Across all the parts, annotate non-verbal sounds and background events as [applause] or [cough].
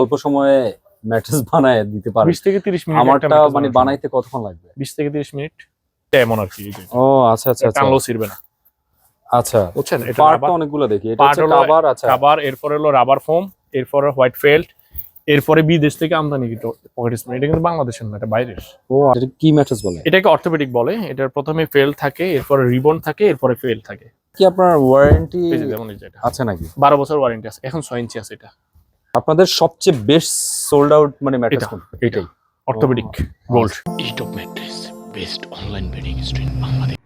অল্প সময়ে ম্যাট্রেস বানায় দিতে পারে বিশ থেকে তিরিশ মিনিট আমারটা মানে বানাইতে কতক্ষণ লাগবে? বিশ থেকে তিরিশ মিনিট। এমন আর কি ও আচ্ছা আচ্ছা আচ্ছা। টানলেও ছিড়বে না। আচ্ছা। বুঝছেন? এটা পার্ট তো অনেকগুলো দেখি। এটা হচ্ছে কভার আচ্ছা। রাবার এরপরে হলো রাবার ফোম এরপরে হোয়াইট ফেল্ট এরপরে বিদেশ থেকে আমদানি কিন্তু পকেট স্প্রে এটা কিন্তু বাংলাদেশের না এটা বাইরের। ও এটা কি ম্যাট্রেস বলে? এটাকে অর্থোপেডিক বলে। এটার প্রথমে ফেল থাকে এরপরে রিবন থাকে এরপরে ফেল থাকে। কি আপনার ওয়ারেন্টি আছে নাকি? বারো বছর ওয়ারেন্টি আছে এখন ছয় ইঞ্চি আছে এটা। আপনাদের সবচেয়ে বেস্ট সোল্ড আউট মানে ম্যাট্রেস এটাই। Orthopaedic gold ইটপ mattress best online bedding street Bangladesh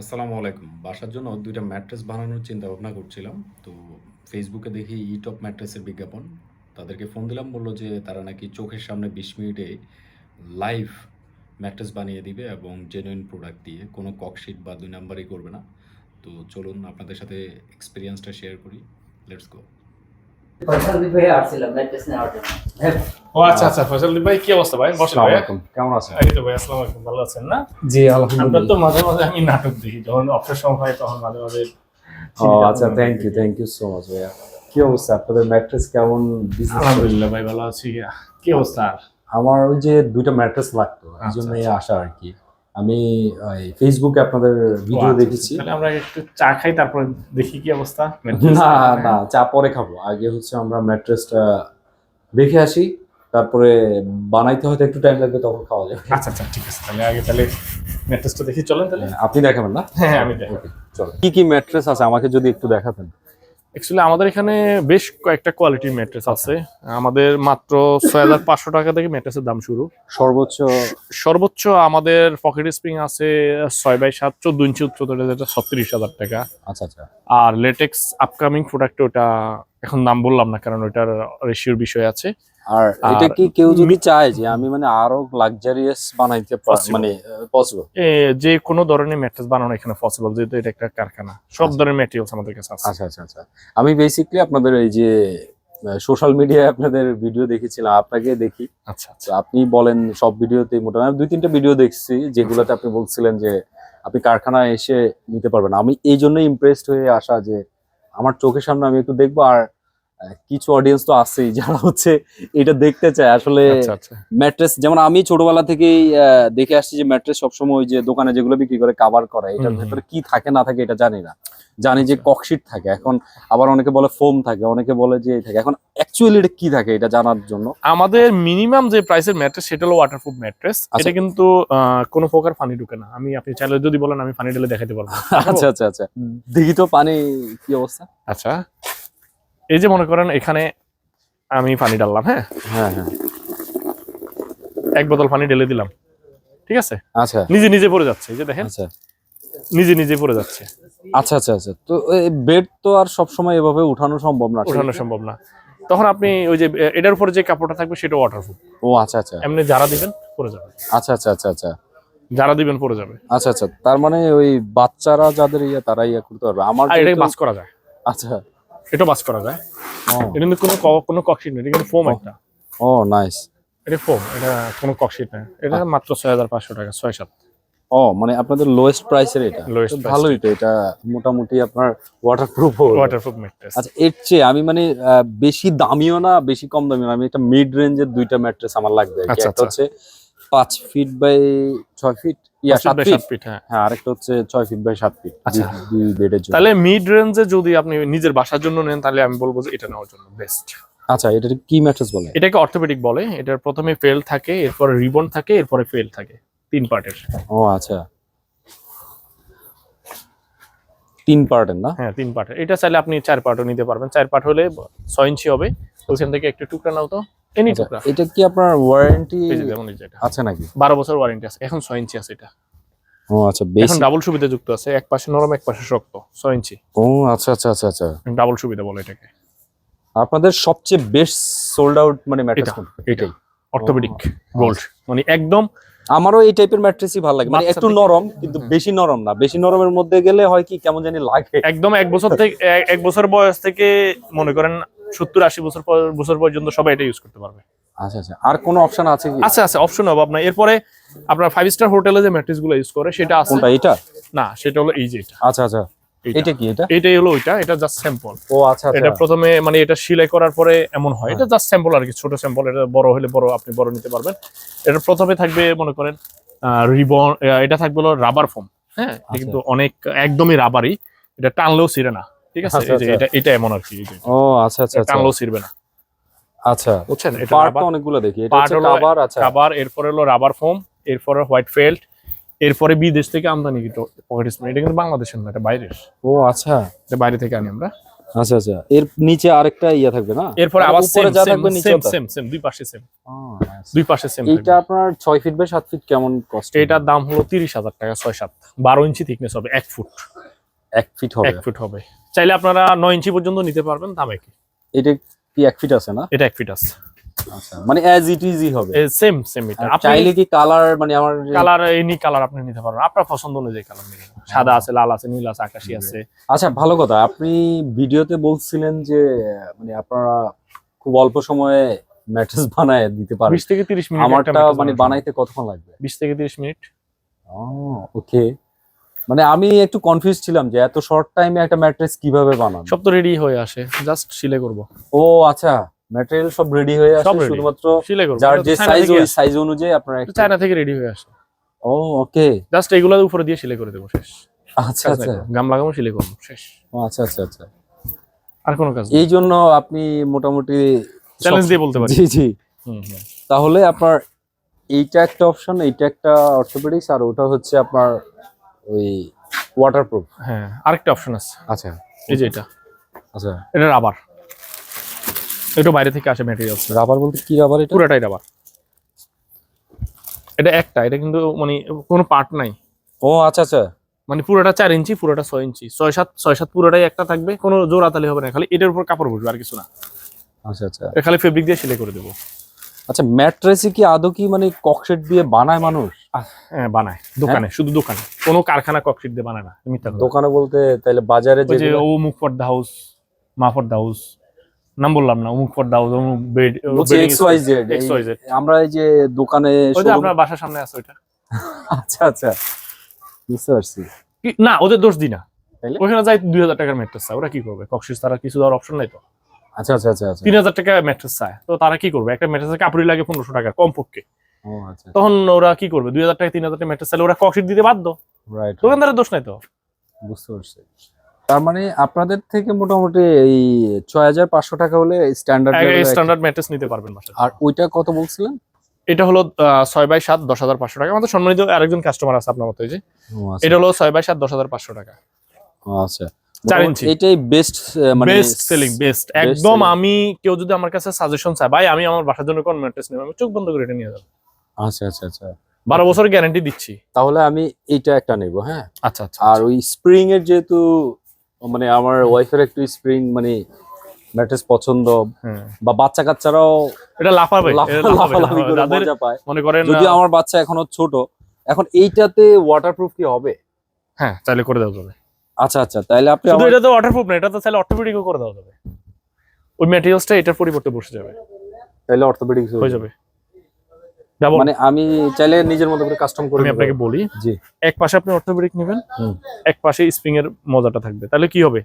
আসসালামু আলাইকুম। বাসার জন্য দুইটা ম্যাট্রেস বানানোর চিন্তা ভাবনা করছিলাম। তো ফেসবুকে দেখি ইটপ ম্যাট্রেসের বিজ্ঞাপন। তাদেরকে ফোন দিলাম বলল যে তারা নাকি চোখের সামনে বিশ মিনিটে লাইভ ম্যাট্রেস বানিয়ে দিবে এবং জেনুইন প্রোডাক্ট দিয়ে কোনো ককশিট বা দুই নাম্বারই করবে না। তো চলুন আপনাদের সাথে এক্সপিরিয়েন্সটা শেয়ার করি। লেটস গো ভাই আসছিলাম নেওয়ার জন্য। ও আচ্ছা আচ্ছা ফয়সাল ভাই কি অবস্থা ভাই? বসেন ভাই কেমন আছেন? এই তো ভাই আসসালামু আলাইকুম ভালো আছেন না? জি আপনার তো মাঝে মাঝে আমি নাটক দেখি যখন অবসর সময় হয় তখন মাঝে মাঝে ও আচ্ছা thank you thank you so much ভাইয়া। কি অবস্থা? আপনাদের ম্যাট্রেস কেমন? বিজনেস আলহামদুলিল্লাহ ভাই ভালো আছি কি অবস্থা? আমার ওই যে দুইটা ম্যাট্রেস লাগতো এই জন্য আচ্ছা। আসা আর কি। আমি ফেসবুকে আপনাদের ভিডিও আচ্ছা, দেখেছি। তাহলে আমরা একটু চা খাই তারপর দেখি কি অবস্থা। না না চা পরে খাব। আগে হচ্ছে আমরা ম্যাট্রেসটা দেখে আসি তারপরে বানাইতে হয়তো একটু টাইম লাগবে তখন খাওয়া যাবে। আচ্ছা আচ্ছা ঠিক আছে তাহলে আগে তাহলে ম্যাট্রেসটা দেখি। চলেন তাহলে। আপনি দেখাবেন না? হ্যাঁ আমি দেখি ওকে চলো কি কি ম্যাট্রেস আছে আমাকে যদি একটু দেখাতেন? অ্যাকচুয়ালি আমাদের এখানে বেশ কয়েকটা কোয়ালিটির ম্যাট্রেস আছে। আমাদের মাত্র ছয় হাজার পাঁচশো টাকা থেকে ম্যাট্রেসের দাম শুরু। সর্বোচ্চ? সর্বোচ্চ আমাদের পকেট স্প্রিং আছে ছয় বাই সাত চোদ্দ ইঞ্চি উচ্চতা যেটা ছত্রিশ হাজার টাকা। আচ্ছা আচ্ছা। আর লেটেক্স আপকামিং প্রোডাক্ট ওটা এখন নাম বললাম না কারণ ওটার রেশিওর বিষয় আছে। আর এটা কি কেউ যদি চায় যে আমি মানে আরও লাক্সারিয়াস বানাইতে মানে পসিবল এ, যে কোনো ধরনের ম্যাট্রেস বানানো এখানে পসিবল যেহেতু এটা একটা কারখানা। সব আচ্ছা। ধরনের ম্যাটেরিয়ালস আমাদের কাছে আছে। আচ্ছা আচ্ছা আচ্ছা। আমি বেসিকলি আপনাদের এই যে সোশ্যাল মিডিয়ায় আপনাদের ভিডিও দেখেছিলাম আপনাকে দেখি। আচ্ছা আচ্ছা। আপনি বলেন সব ভিডিওতে মোটামুটি আমি দুই তিনটা ভিডিও দেখছি যেগুলোতে আপনি বলছিলেন যে আপনি কারখানায় এসে নিতে পারবেন। আমি এই জন্য ইমপ্রেসড হয়ে আসা যে আমার চোখের সামনে আমি একটু দেখব আর কিছু অডিয়েন্স তো আছেই যারা হচ্ছে এটা দেখতে চায়। আসলে আচ্ছা আচ্ছা। ম্যাট্রেস যেমন আমি ছোটবেলা থেকেই দেখে আসছি যে ম্যাট্রেস সবসময় ওই যে দোকানে যেগুলো বিক্রি করে কাভার করে। এটার। ভেতরে কি থাকে না থাকে এটা জানি না। জানি যে ককশিট থাকে। এখন আবার অনেকে বলে ফোম থাকে অনেকে বলে যে থাকে। এখন অ্যাকচুয়ালি এটা কি থাকে এটা জানার জন্য? আমাদের মিনিমাম যে প্রাইসের ম্যাট্রেস সেটা হলো ওয়াটারপ্রুফ ম্যাট্রেস আচ্ছা। এটা কিন্তু কোনো প্রকার পানি ঢুকে না। আমি আপনি চাইলে যদি বলেন আমি পানি ঢেলে দেখাতে পারব। আচ্ছা আচ্ছা আচ্ছা। দেখি তো পানি কি অবস্থা? আচ্ছা। এই যে মনে করেন এখানে আমি পানি ডাললাম হ্যাঁ? হ্যাঁ হ্যাঁ। এক বোতল পানি ঢেলে দিলাম ঠিক আছে? আচ্ছা। নিজে নিজে পড়ে যাচ্ছে এই যে দেখেন। আচ্ছা। নিজে নিজে পড়ে যাচ্ছে। আচ্ছা আচ্ছা আচ্ছা। তো বেড তো আর সবসময় এভাবে উঠানো সম্ভব না ওঠানো সম্ভব না। তখন আপনি ওই যে এটার উপরে যে কাপড়টা থাকবে সেটা ওয়াটারপ্রুফ ও আচ্ছা আচ্ছা। এমনি যারা দিবেন পড়ে যাবে। আচ্ছা আচ্ছা আচ্ছা আচ্ছা। যারা দিবেন পড়ে যাবে। আচ্ছা আচ্ছা। তার মানে ওই বাচ্চারা যাদের ইয়ে তারা ইয়ে করতে পারবে। আমার এটাকে বাস করা যায়। আচ্ছা। এটা বাস করা যায়। ও, এটা কিন্তু কোনো কোনো ককশিট নেই এটা কিন্তু ফোম একটা। ও নাইস এটা ফোম এটা কোনো ককশিট নেই এটা মাত্র ছয় হাজার পাঁচশো টাকা ছয় সাত ও মানে আপনাদের লোয়েস্ট প্রাইসের এটা? ভালোই তো এটা মোটামুটি আপনার ওয়াটারপ্রুফ ওয়াটারপ্রুফ ম্যাট্রেস আচ্ছা এর চেয়ে আমি মানে বেশি দামিও না বেশি কম দামিও না। আমি একটা মিড রেঞ্জের দুইটা ম্যাট্রেস আমার লাগবে আচ্ছা, একটা আচ্ছা। হচ্ছে পাঁচ ফিট বাই ছয় ফিট ইয়া সাত ফিট হ্যাঁ। হ্যাঁ আরেকটা হচ্ছে ছয় ফিট বাই সাত ফিট আচ্ছা। দুই বেডের জন্য। তাহলে মিড রেঞ্জে যদি আপনি নিজের বাসার জন্য নেন তাহলে আমি বলব যে এটা নেওয়ার জন্য বেস্ট আচ্ছা এটা কি ম্যাট্রেস বলে? এটাকে অর্থোপেডিক বলে। এটার প্রথমে ফেল থাকে এরপরে রিবন থাকে এরপরে ফেল থাকে। তিন পার্টের ও আচ্ছা। তিন পার্টের না? হ্যাঁ তিন পার্টের এটা চাইলে আপনি চার পার্টও নিতে পারবেন। চার পার্ট হলে ছয় ইঞ্চি হবে। ওইখান থেকে একটু টুকরা নাও তো। এনি আচ্ছা, টুকরা এটা কি আপনার ওয়ারেন্টি আছে নাকি? বারো বছর ওয়ারেন্টি আছে এখন ছয় ইঞ্চি আছে এটা। ও আচ্ছা বেশি এখন ডাবল সুবিধা যুক্ত আছে এক পাশে নরম এক পাশে শক্ত ছয় ইঞ্চি। ও আচ্ছা আচ্ছা আচ্ছা আচ্ছা। ডাবল সুবিধা বলে এটাকে। আপনাদের সবচেয়ে বেস্ট সোল্ড আউট মানে ম্যাট্রেস এটা এটাই। অর্থোপেডিক গোল্ড মানে একদম আমারও এই টাইপের ম্যাট্রেসই ভালো লাগে। মানে একটু নরম কিন্তু বেশি নরম না। বেশি নরমের মধ্যে গেলে হয় কি কেমন জানি লাগে। একদম এক বছর থেকে এক বছর বয়স থেকে মনে করেন সত্তর আশি বছর পর- বছর পর্যন্ত সবাই এটা ইউজ করতে পারবে। আচ্ছা আচ্ছা। আর কোনো অপশন আছে কি? আচ্ছা আচ্ছা অপশন হবে আপনার। এরপরে আপনার ফাইভ স্টার হোটেলে যে ম্যাট্রিক্সগুলো ইউজ করে সেটা আছে। কোনটা এটা না সেটা হলো এই যে এটা। আচ্ছা আচ্ছা। এটা কি এটা? এটাই হলো ওইটা এটা জাস্ট স্যাম্পল ও আচ্ছা এটা আচ্ছা প্রথমে মানে এটা সেলাই করার পরে এমন হয়। এটা জাস্ট স্যাম্পল আর কি ছোট স্যাম্পল এটা বড় হলে বড় আপনি বড় নিতে পারবেন। এটা প্রথমে থাকবে মনে করেন রিবন এটা থাকবে হলো রাবার ফোম হ্যাঁ আচ্ছা। কিন্তু অনেক একদমই রাবারই এটা টানলেও ছিঁড়ে না। ঠিক আছে? আচ্ছা, আচ্ছা। এটা এটা এমন আর কি ও আচ্ছা আচ্ছা আচ্ছা। টানলেও ছিঁড়বে না। আচ্ছা। বুঝছেন? এটা পার্ট অনেকগুলো দেখি। এটা হচ্ছে কভার আচ্ছা। এরপরে হলো রাবার ফোম এরপরে হোয়াইট ফেল্ট এরপরে বিদেশ থেকে আমদানি কিন্তু পকেট স্প্রে এটা কিন্তু বাংলাদেশের না এটা বাইরের। ও আচ্ছা। এটা বাইরে থেকে আনি আমরা। আচ্ছা আচ্ছা। এর নিচে আরেকটা ইয়া থাকবে না? এরপরে মানে আবার উপরে যা থাকবে নিচেও সেম সেম দুই পাশে সেম দুই পাশে সেম এইটা আপনার ছয় ফিট বাই সাত ফিট কেমন কস্ট এটার দাম হলো তিরিশ হাজার টাকা ছয় সাত। বারো ইঞ্চি থিকনেস হবে এক ফুট এক ফিট হবে। এক ফুট হবে। চাইলে আপনারা নয় ইঞ্চি পর্যন্ত নিতে পারবেন দাম একই। এটা কি এক ফিট আছে না? এটা এক ফিট আছে। আচ্ছা মানে অ্যাজ ইট ইজই হবে। সেম সেম এটা। আপনি চাইলে কি কালার মানে আমার কালার এনি কালার আপনি নিতে পারবেন। আপনার পছন্দ অনুযায়ী কালার নিতে সাদা আছে লাল আছে নীল আছে আকাশি আছে। আচ্ছা ভালো কথা। আপনি ভিডিওতে বলছিলেন যে মানে আপনারা খুব অল্প সময়ে ম্যাট্রেস বানায় দিতে পারেন। বিশ থেকে তিরিশ মিনিট আমারটা মানে বানাইতে কতক্ষণ লাগবে? বিশ থেকে তিরিশ মিনিট। ওকে মানে আমি একটু কনফিউজ ছিলাম যে এত শর্ট টাইমে একটা ম্যাট্রেস কীভাবে বানান সব তো রেডি হয়ে আসে। জাস্ট সিলে করব। ও আচ্ছা। ম্যাটেরিয়াল সব রেডি হয়ে আসে শুধুমাত্র সিলে করব। যার যে সাইজ ওই সাইজ অনুযায়ী আপনারা একটু- চায়না থেকে রেডি হয়ে আসে। ও ওকে জাস্ট এগুলো উপরে দিয়ে সিলে করে দেবো শেষ। আচ্ছা আচ্ছা। গাম লাগাবো সিলে করব শেষ। ও, আচ্ছা আচ্ছা আচ্ছা। আর কোনো কাজ এই জন্য আপনি মোটামুটি চ্যালেঞ্জ দিয়ে বলতে পারি। জি জি। তাহলে আপনার এইটা একটা অপশন এইটা একটা অর্থোপেডিক্স আর ওটা হচ্ছে আপনার ওই ওয়াটারপ্রুফ হ্যাঁ আরেকটা অপশন আছে। আচ্ছা। এই যে এটা। আচ্ছা। এটা রাবার এটা বাইরে থেকে আসে ম্যাটেরিয়ালস রাবার বলতে কি রাবার এটা? পুরোটাই রাবার এটা একটা এটা কিন্তু মানে কোনো পার্ট নাই। ও আচ্ছা আচ্ছা। মানে পুরোটা চার ইঞ্চি পুরোটা ছয় ইঞ্চি। ছয় সাত ছয় সাত পুরোটাই একটা থাকবে কোনো জোড়াতালি হবে না খালি এটার উপর কাপড় বসবে আর কিছু না। আচ্ছা আচ্ছা। খালি ফেব্রিক দিয়ে সেলাই করে দেবো। আচ্ছা ম্যাট্রেসই কি আদৌ কি মানে ককশেট দিয়ে বানায় মানুষ? বানায়। দোকানে শুধু দোকানে। কোনো কারখানা ককশিট দিয়ে বানায় না মিথ্যা দোকানে বলতে তাহলে বাজারে যে ও মুখ হাউস মা হাউস নাম বললাম না অমুক পর্দা হাউস অমুক bed X Y Z X Y Z আমরা এই যে দোকানে ওই আপনার বাসার সামনে আছে ওইটা। [laughs] আচ্ছা আচ্ছা। বুঝতে পারছি। না ওদের দোষ দিই না। ওখানে যাই দুই হাজার টাকার ম্যাট্রেস চায় ওরা কি করবে? কক্সিস তারা কিছু দেওয়ার অপশন নাই তো। আচ্ছা আচ্ছা আচ্ছা আচ্ছা। তিন হাজার টাকা ম্যাট্রেস চায়। তো তারা কি করবে? একটা ম্যাট্রেসের কাপড়ই লাগে পনেরোশো টাকা কমপক্ষে। তখন ওরা কি করবে? দুই হাজার টাকা তিন হাজার টাকা ম্যাট্রেস চাইলে ওরা কক্সিট দিতে বাধ্য? রাইট দোকানদারের দোষ নাই তো? বুঝতে পারছি। তার মানে আপনাদের থেকে মোটামুটি এই ছয় হাজার পাঁচশো টাকা হলে স্ট্যান্ডার্ড স্ট্যান্ডার্ড ম্যাট্রেস নিতে পারবেন আর ওইটা কত বলছিলেন? এটা হলো ছয় বাই সাত দশ হাজার পাঁচশো টাকা। আমাদের সম্মানিত আরেকজন কাস্টমার আছে আপনার মতো যে। আচ্ছা। এটা হলো ছয় বাই সাত দশ হাজার পাঁচশো টাকা। আচ্ছা। চার ইঞ্চি। এটাই বেস্ট মানে বেস্ট সেলিং বেস্ট একদম আমি কেউ যদি আমার কাছে সাজেশন চায় ভাই আমি আমার বাসার জন্য কোন ম্যাট্রেস নেব? আমি চোখ বন্ধ করে এটা নিয়ে যাব। আচ্ছা আচ্ছা আচ্ছা। বারো বছর গ্যারান্টি দিচ্ছি। তাহলে আমি এইটা একটা নেব হ্যাঁ? আচ্ছা আচ্ছা আর ওই স্প্রিং এর যেহেতু মানে আমার ওয়াইফের একটু স্প্রিং মানে ম্যাট্রেস পছন্দ বা বাচ্চা কাচ্চারাও এটা লাফাবে। লাফালাফি করে মজা পায়। মনে করেন আহ, আমার বাচ্চা এখনও ছোট এখন এইটাতে ওয়াটারপ্রুফ কি হবে? হ্যাঁ চাইলে করে দেওয়া যাবে। আচ্ছা আচ্ছা তাইলে আপনি শুধু এটা তো ওয়াটারপ্রুফ না এটা তো চাইলে অটোমেটিকও করে দেওয়া যাবে। ওই ম্যাটেরিয়ালসটা এটার পরিবর্তে বসে যাবে। তাইলে অর্থোপেডিক্স হয়ে যাবে। মানে আমি চাইলে নিজের মতো করে কাস্টম করে আমি আপনাকে বলি জি। এক পাশে আপনি অর্থোপেডিক নেবেন এক পাশে স্প্রিং এর মজাটা থাকবে। তাহলে কি হবে?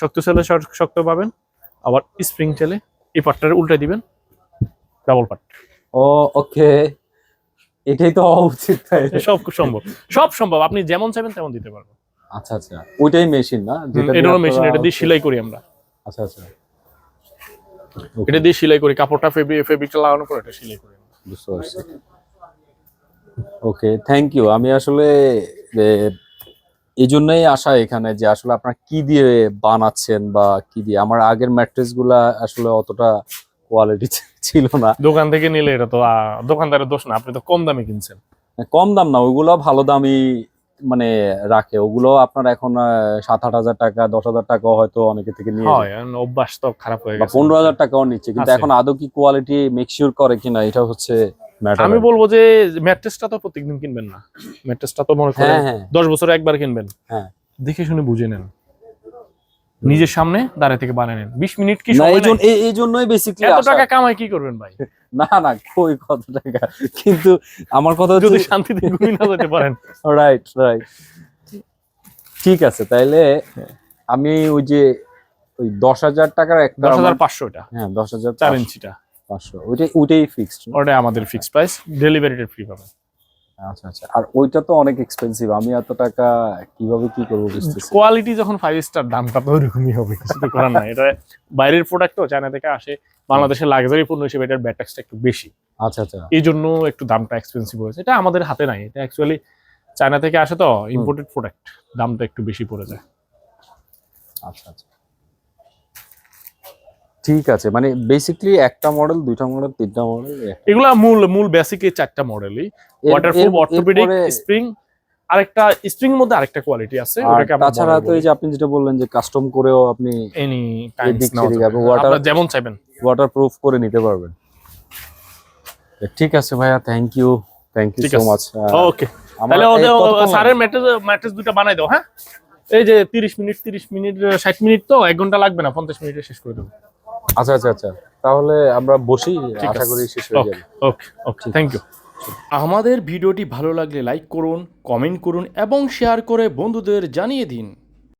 শক্ত শক্ত পাবেন আবার স্প্রিং এই পার্টটা উল্টে দিবেন ডাবল পার্ট ও ওকে। এটাই তো উচিত সব সম্ভব। সব সম্ভব আপনি যেমন চাইবেন তেমন দিতে পারবেন। আচ্ছা আচ্ছা। ওইটাই মেশিন না? যেটা এটা মেশিন এটা দিয়ে সেলাই করি আমরা। আচ্ছা আচ্ছা। এটা দিয়ে সেলাই করি কাপড়টা ফেব্রিকটা লাগানোর পর এটা সেলাই করি। বুঝতে পারছি ওকে থ্যাংক ইউ আমি আসলে এই জন্যই আসা এখানে যে আসলে আপনারা কি দিয়ে বানাচ্ছেন বা কি দিয়ে আমার আগের ম্যাট্রেসগুলা আসলে অতটা কোয়ালিটি [laughs] ছিল না। দোকান থেকে নিলে এটা তো দোকানদারের দোষ না আপনি তো কম দামে কিনছেন। কম দাম না ওইগুলো ভালো দামি মানে রাখে। ওগুলো আপনার এখন সাত আট হাজার টাকা দশ হাজার টাকা হয়তো অনেকে থেকে নিয়ে অভ্যাস তো খারাপ হয়ে গেছে। পনেরো হাজার টাকাও নিচ্ছে কিন্তু এখন আদৌ কি কোয়ালিটি মেকশিওর করে কিনা এটা হচ্ছে আমি বলব যে ম্যাট্রেসটা তো প্রত্যেকদিন কিনবেন না। ম্যাট্রেসটা তো মনে করেন হ্যাঁ হ্যাঁ। দশ বছরে একবার কিনবেন। হ্যাঁ। দেখে শুনে বুঝে নেন। নিজের সামনে দাঁড়িয়ে থেকে বানিয়ে নেন। বিশ মিনিট কি এই জন্যই বেসিকলি এত টাকা কামাই কি করবেন ভাই? [laughs] না না কই কত টাকা? কিন্তু আমার কথা যদি শান্তিতে ঘুমিয়ে না যেতে পারেন। [laughs] রাইট রাইট ঠিক আছে তাইলে আমি ওই যে ওই দশ হাজার টাকার একটা দশ হাজার আমার- পাঁচশো এটা। হ্যাঁ দশ হাজার চার ইঞ্চিটা। পাঁচশো। ওইটাই ওইটাই ফিক্সড ওটাই আমাদের ফিক্সড প্রাইস ডেলিভারিটা ফ্রি পাবেন। আচ্ছা আচ্ছা। আর ওইটা তো অনেক এক্সপেন্সিভ আমি এত টাকা কীভাবে কি করব বুঝতেছি কোয়ালিটি যখন ফাইভ স্টার দামটা তো ওরকমই হবে কিছু তো করার নাই। এটা বাইরের প্রোডাক্ট তো চায়না থেকে আসে। বাংলাদেশের লাক্সারি পণ্য হিসেবে এটার ব্যাটাক্সটা একটু বেশি। আচ্ছা আচ্ছা। এই জন্য একটু দামটা এক্সপেন্সিভ হয়েছে। এটা আমাদের হাতে নাই। এটা অ্যাকচুয়ালি চায়না থেকে আসে তো ইম্পোর্টেড প্রোডাক্ট দামটা একটু বেশি পড়ে যায়। আচ্ছা আচ্ছা। ঠিক আছে মানে বেসিক্যালি একটা মডেল দুইটা মডেল তিনটা মডেল এগুলা মূল মূল বেসিক এই চারটা মডেলই ওয়াটারপ্রুফ অর্থোপেডিক স্প্রিং আরেকটা স্প্রিং এর মধ্যে আরেকটা কোয়ালিটি আছে ওটাকে আমরা তাছাড়া তো এই যে আপনি যেটা বললেন যে কাস্টম করেও আপনি এনি টাইমস এবং water- যেমন চাইবেন। ওয়াটার প্রুফ করে নিতে পারবেন। ঠিক আছে ভাইয়া thank you thank you so much okay তাহলে ওদের স্যারের ম্যাট্রেস ম্যাট্রেস দুটো বানাই দাও হ্যাঁ? এই যে তিরিশ মিনিট তিরিশ মিনিট ষাট মিনিট তো এক ঘণ্টা লাগবে না পঞ্চাশ মিনিটে শেষ করে দেবো। আচ্ছা আচ্ছা আচ্ছা। তাহলে আমরা বসি আশা। করি শেষ হয়ে যাবে। ওকে ওকে থ্যাংক ইউ আমাদের ভিডিওটি ভালো লাগলে লাইক করুন কমেন্ট করুন এবং শেয়ার করে বন্ধুদের জানিয়ে দিন।